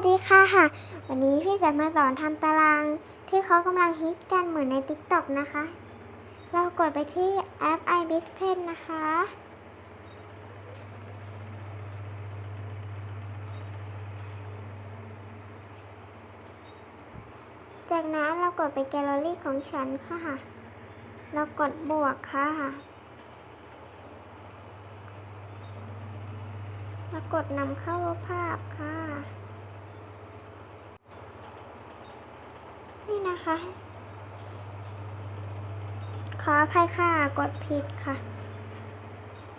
สดีค่ะค่ะ วันนี้พี่จะมาสอนทำตาราง ที่เขากำลังฮิตกันเหมือนใน TikTok นะคะ เรากดไปที่แอป iBizPen นะคะ จากนั้นเรากดไปแกลเลอรี่ของฉันค่ะ เรากดบวกค่ะ เรากดนำเข้ารูปภาพค่ะ นี่นะคะ ขออภัยค่ะ กดผิดค่ะ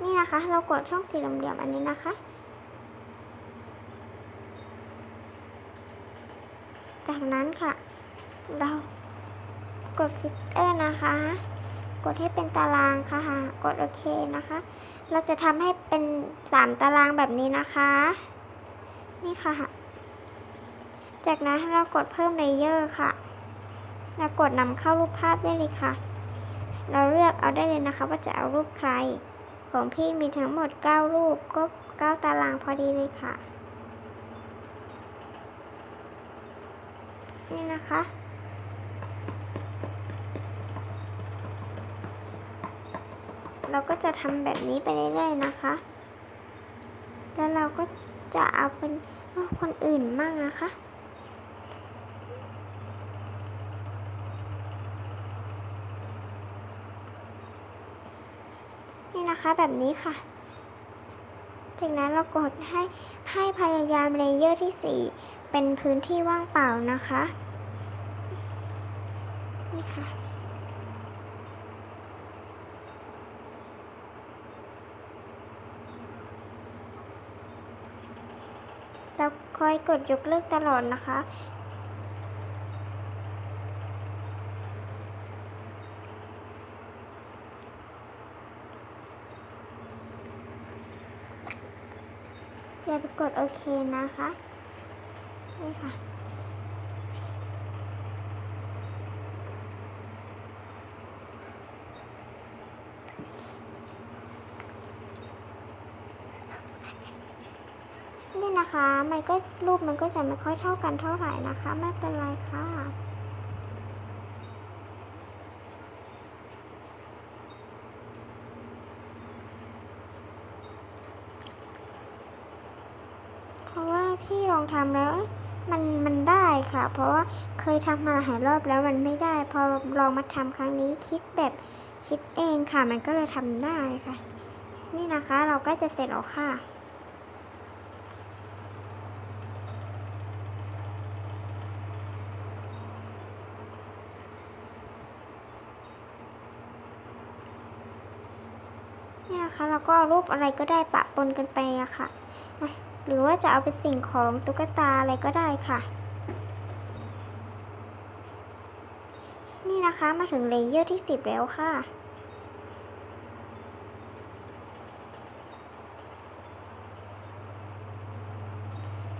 นี่นะคะ เรากดช่องสี่เหลี่ยมๆอันนี้นะคะ จากนั้นค่ะ เรากดฟิสเตอร์นะคะ กดให้เป็นตารางค่ะ กดโอเคนะคะ เราจะทำให้เป็นสามตารางแบบนี้นะคะ นี่ค่ะจากนั้นเรากดเพิ่มเลเยอร์ค่ะ แล้วกดนำเข้ารูปภาพได้เลยค่ะ เราเลือกเอาได้เลยนะคะ ว่าจะเอารูปใคร ของพี่มีทั้งหมด 9 รูปก็9ตารางพอดีเลยค่ะ นี่นะคะเราก็จะทำแบบนี้ไปเรื่อยๆนะคะ แล้วเราก็จะเอาเป็นคนอื่นมั่งนะคะ นะคะแบบนี้ค่ะ จากนั้นเรากดให้ให้พยายามเลเยอร์ที่ 4 เป็นพื้นที่ว่างเปล่านะคะนี่ค่ะเราคอยกดยกเลิกตลอดนะคะ อย่าไปกดโอเคนะคะนี่ค่ะนี่นะคะ มันก็รูปมันก็จะไม่ค่อยเท่ากันเท่าไหร่นะคะ ไม่เป็นไรค่ะ เพราะว่าพี่ลอง ทำแล้วมันมันได้ค่ะ เพราะว่าเคยทำมาหลายรอบแล้วมันไม่ได้ พอลองมาทำครั้งนี้คิดแบบคิดเองค่ะ มันก็เลยทำได้ค่ะ นี่นะคะเราก็จะเสร็จแล้วค่ะนี่นะคะเราก็รูปอะไรก็ได้ปะปนกันไปอะค่ะ หรือว่าจะเอาเป็นสิ่งของตุ๊กตาอะไรก็ได้ค่ะ นี่นะคะมาถึงเลเยอร์ที่ 10 แล้วค่ะ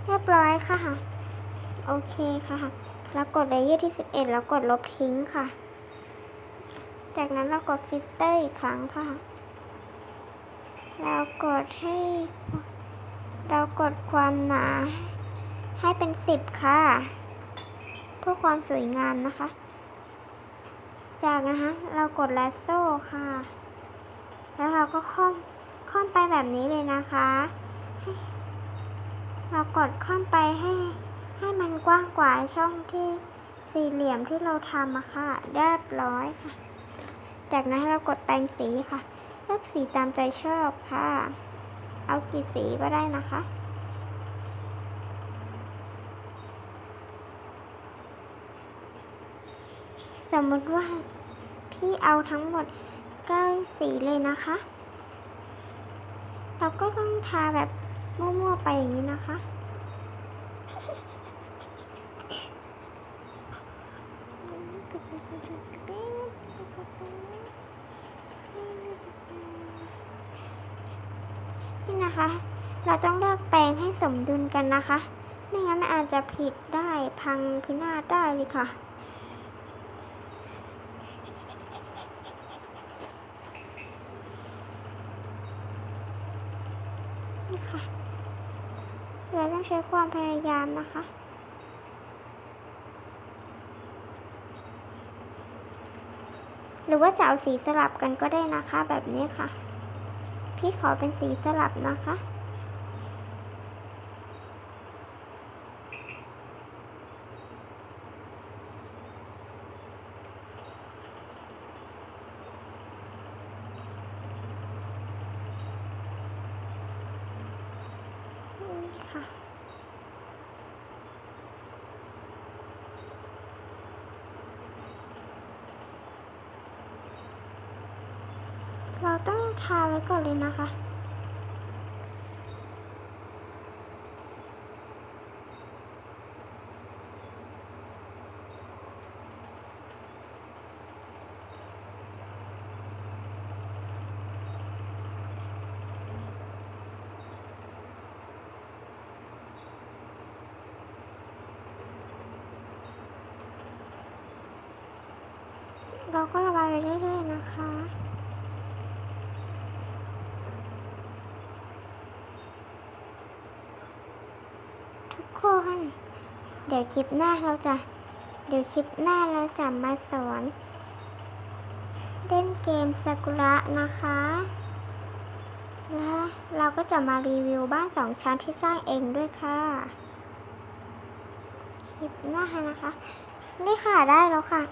เรียบร้อยค่ะ โอเคค่ะ แล้วกดเลเยอร์ที่ 11 แล้วกดลบทิ้งค่ะ จากนั้นเรากดฟิสเตอร์อีกครั้งค่ะ แล้วกดให้ เรากดความหนา ให้เป็น10ค่ะ เพื่อความสวยงามนะคะ จากนะคะ เรากดแลสโซ่ค่ะ แล้วเราก็ค่อมค่อมไปแบบนี้เลยนะคะ เรากดค่อมไปให้ให้มันกว้างกว่าช่องที่สี่เหลี่ยมที่เราทำอะค่ะเรียบร้อยค่ะ จากนั้นเรากดแปรงสีค่ะ เลือกสีตามใจชอบค่ะ เอากี่สีก็ได้นะคะ สมมติว่าพี่เอาทั้งหมด9สีเลยนะคะ เราก็ต้องทาแบบมั่วๆไปอย่างนี้นะคะ นี่นะคะ เราต้องเลือกแปลงให้สมดุลกันนะคะ ไม่งั้นมันอาจจะผิดได้พังพินาศได้เลยค่ะ นี่ค่ะ เราต้องใช้ช้ความพยายามนะคะหรือว่าจะเอาสีสลับกันก็ได้นะคะแบบนี้ค่ะ พี่ขอเป็นสีสลับนะคะ นี่ค่ะ เราต้อง ทาไว้ก่อนเลยนะคะ เราก็ระบายไปเรื่อยๆนะคะ ทุกคน เดี๋ยวคลิปหน้าเราจะ เดี๋ยวคลิปหน้าเราจะมาสอนเล่นเกมซากุระนะคะและเราก็จะมารีวิวบ้านสองชั้นที่สร้างเองด้วยค่ะ คลิปหน้านะคะ นี่ค่ะได้แล้วค่ะ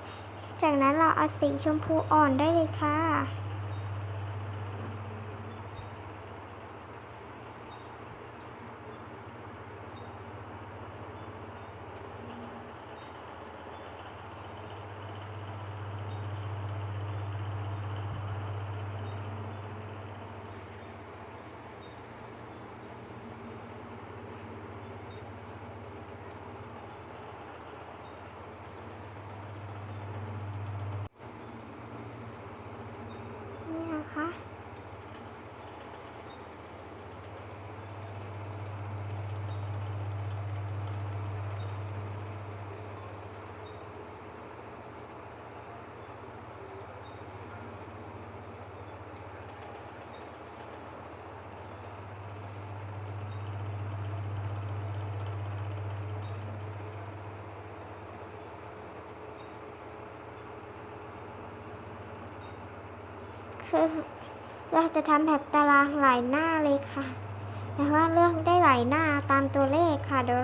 จากนั้นเราเอาสีชมพูอ่อนได้เลยค่ะ เราจะทำแบบตารางหลายหน้าเลยค่ะแต่ว่าเลือกได้หลายหน้าตามตัวเลขค่ะเดี๋ยว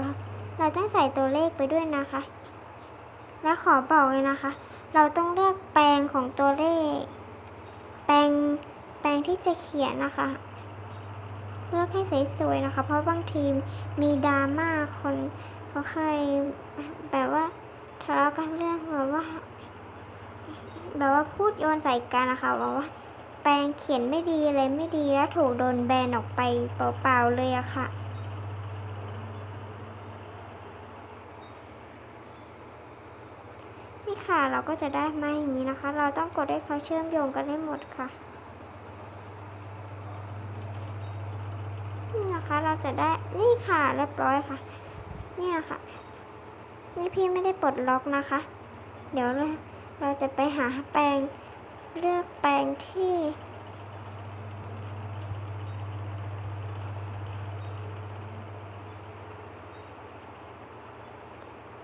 เราต้องใส่ตัวเลขไปด้วยนะคะ และขอบอกเลยนะคะ เราต้องเลือกแปลงของตัวเลข แปลงแปลงที่จะเขียนนะคะเลือกให้สวยๆนะคะ เพราะบางทีมีดราม่าคนเขาเคยแบบว่าทะเลาะกันเรื่องแบบว่า แบบว่าพูดโยนใส่กันนะคะแบอกว่า แปลงเขียนไม่ดีเลยไม่ดีแล้วถูกโดนแบนออกไปเปล่าๆเลยอะค่ะ นี่ค่ะเราก็จะได้มาอย่างนี้นะคะ เราต้องกดให้เขาเชื่อมโยงกันให้หมดค่ะ นี่นะคะเราจะได้นี่ค่ะเรียบร้อยค่ะ นี่นะคะนี่พี่ไม่ได้ปลดล็อกนะคะ เดี๋ยวเราเราจะไปหาแปลง เลือกแปลงที่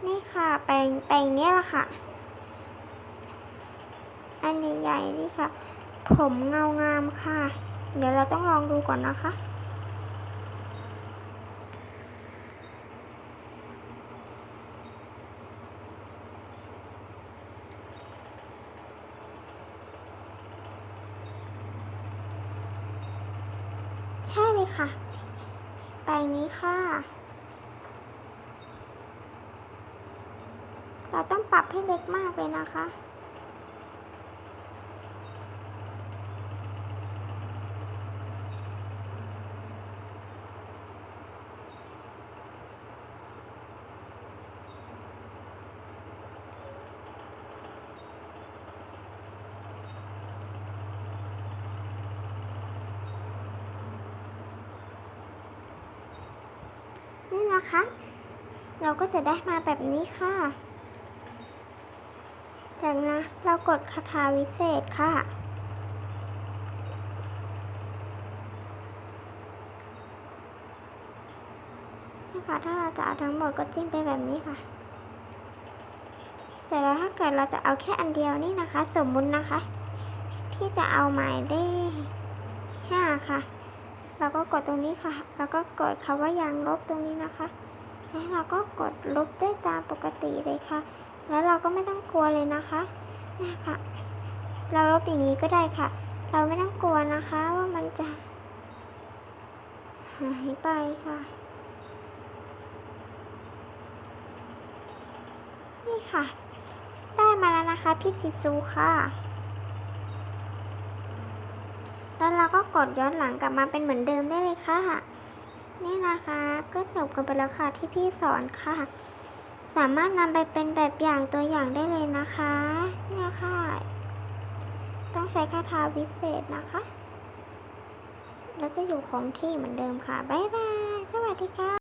นี่ค่ะ แปลงแปลงนี้แหละค่ะ อันใหญ่ๆนี่ค่ะ ผมเงางามค่ะ เดี๋ยวเราต้องลองดูก่อนนะคะ ใช่ค่ะแปลงนี้ค่ะ เราต้องปรับให้เล็กมากเลยนะคะ นี่นะคะ เราก็จะได้มาแบบนี้ค่ะ จากนั้นเรากดคาถาวิเศษค่ะนี่ค่ะถ้าเราจะเอาทั้งหมดก็จิ้มไปแบบนี้ค่ะ แต่แล้วถ้าเกิดเราจะเอาแค่อันเดียวนี่นะคะ สมมุตินะคะพี่จะเอาหมายเลขห้าค่ะ เราก็กดตรงนี้ค่ะ แล้วก็กดคำว่ายางลบตรงนี้นะคะ แล้วเราก็กดลบได้ตามปกติเลยค่ะ แล้วเราก็ไม่ต้องกลัวเลยนะคะนี่ค่ะเราลบอย่างนี้ก็ได้ค่ะ เราไม่ต้องกลัวนะคะว่ามันจะหายไปค่ะ นี่ค่ะ ได้มาแล้วนะคะ พี่จิซูค่ะ แล้วเราก็กดย้อนหลังกลับมาเป็นเหมือนเดิมได้เลยค่ะ นี่นะคะ ก็จบกันไปแล้วค่ะที่พี่สอนค่ะ สามารถนำไปเป็นแบบอย่างตัวอย่างได้เลยนะคะ เนี่ยค่ะ ต้องใช้คาถาวิเศษนะคะ แล้วจะอยู่ของที่เหมือนเดิมค่ะ บ๊ายบาย สวัสดีค่ะ